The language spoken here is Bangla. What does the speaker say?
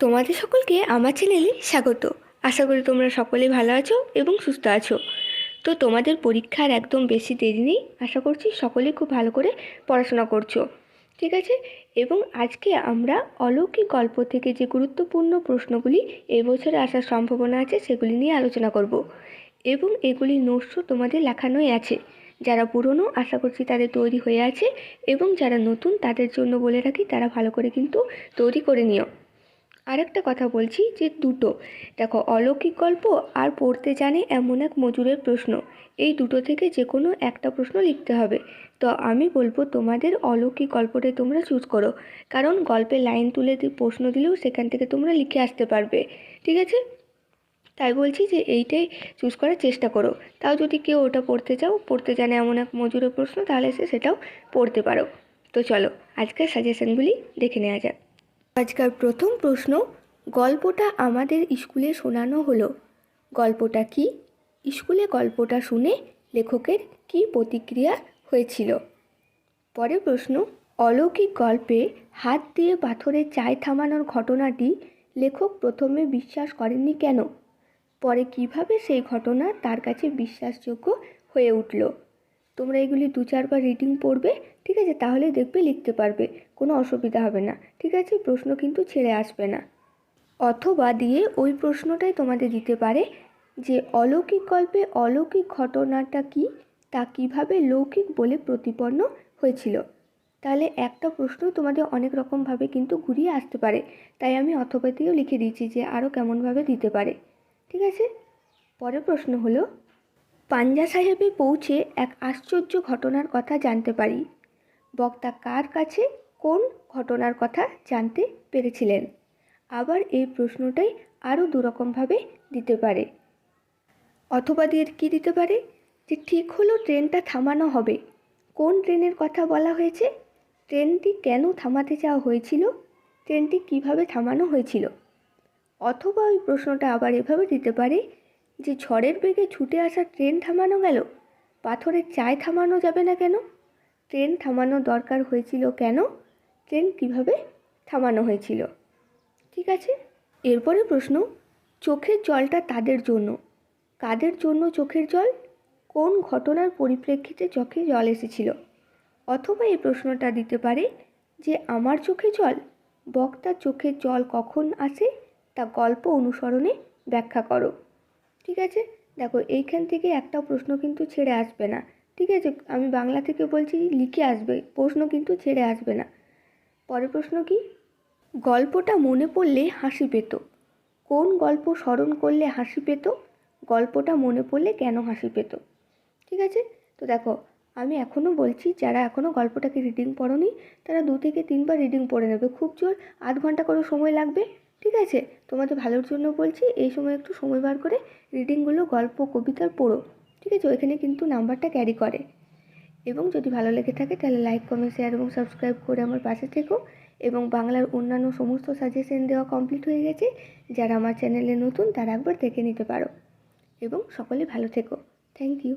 তোমাদের সকলকে আমার চ্যানেলে স্বাগত। আশা করি তোমরা সকলেই ভালো আছো এবং সুস্থ আছো। তো তোমাদের পরীক্ষার একদম বেশি দেরি নেই। আশা করছি সকলেই খুব ভালো করে পড়াশোনা করছ। ঠিক আছে? এবং আজকে আমরা অলৌকিক গল্প থেকে যে গুরুত্বপূর্ণ প্রশ্নগুলি এবছরে আসার সম্ভাবনা আছে সেগুলি নিয়ে আলোচনা করব। এবং এগুলি নোটসও তোমাদের লেখানোই আছে। যারা পুরনো, আশা করছি তাদের তৈরি হয়ে আছে। এবং যারা নতুন, তাদের জন্য বলে রাখি তারা ভালো করে কিন্তু তৈরি করে নিও। আরেকটা কথা বলছি যে দুটো। দেখো, অলৌকিক গল্প আর পড়তে জানে এমন এক মজুরের প্রশ্ন। এই দুটো থেকে যে কোনো একটা প্রশ্ন লিখতে হবে। তো আমি বলব, তোমাদের অলৌকিক গল্পটাই তোমরা চুজ করো। কারণ গল্পে লাইন তুলে প্রশ্ন দিলেও সেখান থেকে তোমরা লিখে আসতে পারবে। ঠিক আছে? তাই বলছি যে এইটাই চুজ করার চেষ্টা করো। তাও যদি কেউ ওটা পড়তে চাও, পড়তে জানে এমন এক মজুরের প্রশ্ন, তাহলে সে সেটাও পড়তে পারো। তো চলো, আজকের সাজেশনগুলি দেখে নেওয়া যাক। আজকাল প্রথম প্রশ্ন, গল্পটা আমাদের স্কুলে শোনানো হলো। গল্পটা কি? স্কুলে গল্পটা শুনে লেখকের কী প্রতিক্রিয়া হয়েছিল? পরের প্রশ্ন, অলৌকিক গল্পে হাত দিয়ে পাথরে চাই থামানোর ঘটনাটি লেখক প্রথমে বিশ্বাস করেননি কেন? পরে কীভাবে সেই ঘটনা তার কাছে বিশ্বাসযোগ্য হয়ে উঠল? তোমরা এগুলি দু চারবার রিডিং পড়বে, ঠিক আছে? তাহলে দেখবে লিখতে পারবে, কোনো অসুবিধা হবে না, ঠিক আছে? প্রশ্ন কিন্তু ছেড়ে আসবে না। অথবা দিয়ে ওই প্রশ্নটাই তোমাদের দিতে পারে যে অলৌকিক গল্পে অলৌকিক ঘটনাটা কি, তা কীভাবে লৌকিক বলে প্রতিপন্ন হয়েছিল। তাহলে একটা প্রশ্ন তোমাদের অনেক রকমভাবে কিন্তু ঘুরিয়ে আসতে পারে, তাই আমি অথবা দিয়েও লিখে দিয়েছি যে আরও কেমনভাবে দিতে পারে, ঠিক আছে? পরের প্রশ্ন হলো পাঞ্জা সাহেবে পৌঁছে এক আশ্চর্য ঘটনার কথা জানতে পারি। বক্তা কার কাছে কোন ঘটনার কথা জানতে পেরেছিলেন? আবার এই প্রশ্নটাই আরও দুরকমভাবে দিতে পারে। অথবা দিয়ে কী দিতে পারে? যে ঠিক হলো ট্রেনটা থামানো হবে। কোন ট্রেনের কথা বলা হয়েছে? ট্রেনটি কেন থামাতে চাওয়া হয়েছিল? ট্রেনটি কীভাবে থামানো হয়েছিল? অথবা ওই প্রশ্নটা আবার এভাবে দিতে পারে যে ঝড়ের বেগে ছুটে আসা ট্রেন থামানো গেল? পাথরের চায় থামানো যাবে না কেন? ট্রেন থামানো দরকার হয়েছিল কেন? ট্রেন কীভাবে থামানো হয়েছিল? ঠিক আছে, এরপরে প্রশ্ন, চোখের জলটা তাদের জন্য? কাদের জন্য চোখের জল? কোন ঘটনার পরিপ্রেক্ষিতে চোখে জল এসেছিল? অথবা এই প্রশ্নটা দিতে পারে যে, আমার চোখে জল? বক্তার চোখের জল কখন আসে? তা গল্প অনুসরণে ব্যাখ্যা করো। ঠিক আছে? দেখো, এইখান থেকে একটা প্রশ্ন কিন্তু ছেড়ে আসবে না। ঠিক আছে? আমি বাংলা থেকে বলছি, লিখে আসবে। প্রশ্ন কিন্তু ছেড়ে আসবে না। পরের প্রশ্ন কি? গল্পটা মনে পড়লে হাসি পেত। কোন গল্প স্মরণ করলে হাসি পেত? গল্পটা মনে পড়লে কেন হাসি পেত? ঠিক আছে? তো দেখো, আমি এখনও বলছি, যারা এখনও গল্পটাকে রিডিং পড়োনি, তারা দু থেকে তিনবার রিডিং পড়ে নেবে। খুব জোর, আধ ঘণ্টা করে সময় লাগবে। ঠিক আছে? তোমাদের ভালোর জন্য বলছি, এই সময় একটু সময় বার করে রিডিংগুলো গল্প কবিতার পড়ো। ঠিক আছে? ওইখানে কিন্তু নাম্বারটা ক্যারি করে। এবং যদি ভালো লেগে থাকে, তাহলে লাইক কমেন্ট শেয়ার এবং সাবস্ক্রাইব করে আমার পাশে থেকো। এবং বাংলার অন্যান্য সমস্ত সাজেশন দেওয়া কমপ্লিট হয়ে গেছে। যারা আমার চ্যানেলে নতুন, তারা একবার দেখে নিতে পারো। এবং সকলে ভালো থেকো। Thank you